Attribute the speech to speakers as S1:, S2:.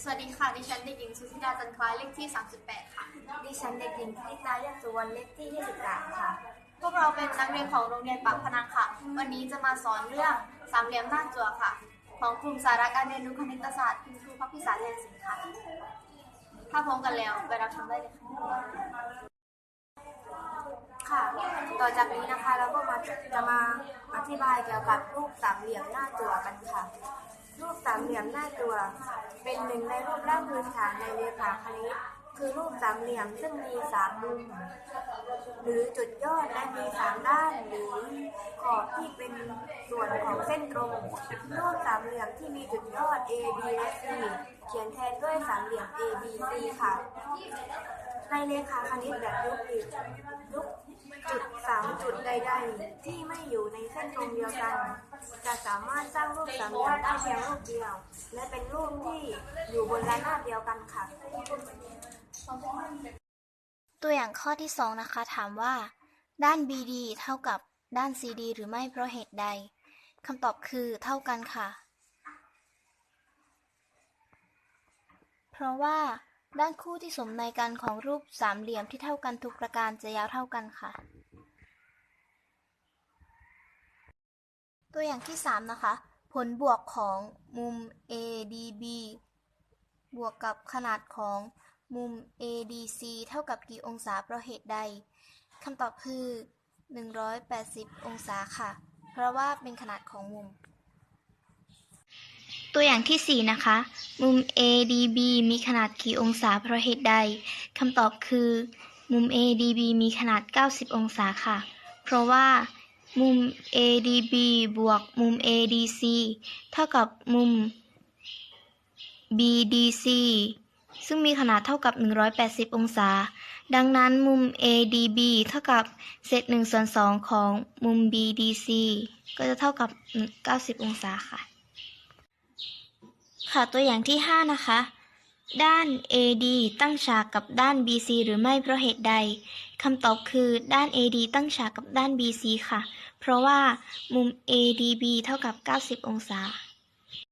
S1: สวัสดีค่ะ ดิฉันเด็กหญิงสุธิดาจันทร์คล้ายเลขที่ 38 ค่ะ
S2: ดิฉันเด็กหญิงพิตายาสุวรรณเลขที่23ค่ะ
S1: พวกเราเป็นนักเรียนของโรงเรียนปากพนังค่ะ วันนี้จะมาสอนเรื่องสามเหลี่ยมหน้าจั่วค่ะ ของกลุ่มสาระการเรียนรู้คณิตศาสตร์คุณครูพักพิสารแทนสินค่ะ ถ้าพร้อมกันแล้วไปรับชมได้เลยค่ะ
S2: ค่ะต่อจากนี้นะคะเราก็มาจะมาอธิบายเกี่ยวกับรูปสามเหลี่ยมหน้าจั่วกันค่ะ รูปสามเหลี่ยมหน้าจั่ว เป็นหนึ่งในรูปร่างพื้นฐานในเรขาคณิต คือรูปสามเหลี่ยมซึ่งมีสามมุม หรือจุดยอดและมีสามด้านหรือขอบที่เป็นส่วนของเส้นตรง รูปสามเหลี่ยมที่มีจุดยอด A B และ C เขียนแทนด้วยสามเหลี่ยม A B C ค่ะ ในเลขาคณิตแบบยุคติดยุคจุดสามจุด ใดๆ ที่ไม่อยู่ในเส้นตรงเดียวกัน จะสามารถสร้างรูปสามเหลี่ยมได้เพียงรูปเดียว และเป็นรูปที่อยู่บนระนาบเดียวกันค่ะ
S3: ตัวอย่างข้อที่ 2 นะคะ ถามว่า ด้าน BD เท่ากับด้าน CD หรือไม่เพราะเหตุใดคำตอบคือเท่ากันค่ะ เพราะว่าด้านคู่ที่สมในกันของรูปสามเหลี่ยมที่เท่ากันทุกประการจะยาวเท่ากันค่ะ ตัวอย่างที่ 3 นะคะ ผลบวกของมุม ADB บวกกับขนาดของมุม ADC เท่ากับกี่องศาเพราะเหตุใดคำตอบคือ 180 องศาค่ะ เพราะว่าเป็นขนาดของมุม ตัวอย่างที่ 4 นะคะ มุม ADB มีขนาดกี่องศาเพราะเหตุใดคำตอบคือ มุม ADB มีขนาด 90 องศาค่ะ เพราะว่า มุม ADB บวกมุม ADC เท่ากับมุม BDC ซึ่งมีขนาดเท่ากับ 180 องศา ดังนั้นมุม ADB เท่ากับเศษ1ส่วน2ของมุม BDC ก็จะเท่ากับ 90 องศาค่ะ ค่ะ ตัวอย่างที่ 5 นะคะ ด้าน AD ตั้งฉากกับด้าน BC หรือไม่เพราะเหตุใดคำตอบคือด้าน AD ตั้งฉากกับด้าน BC ค่ะ เพราะว่ามุม ADB เท่ากับ 90 องศา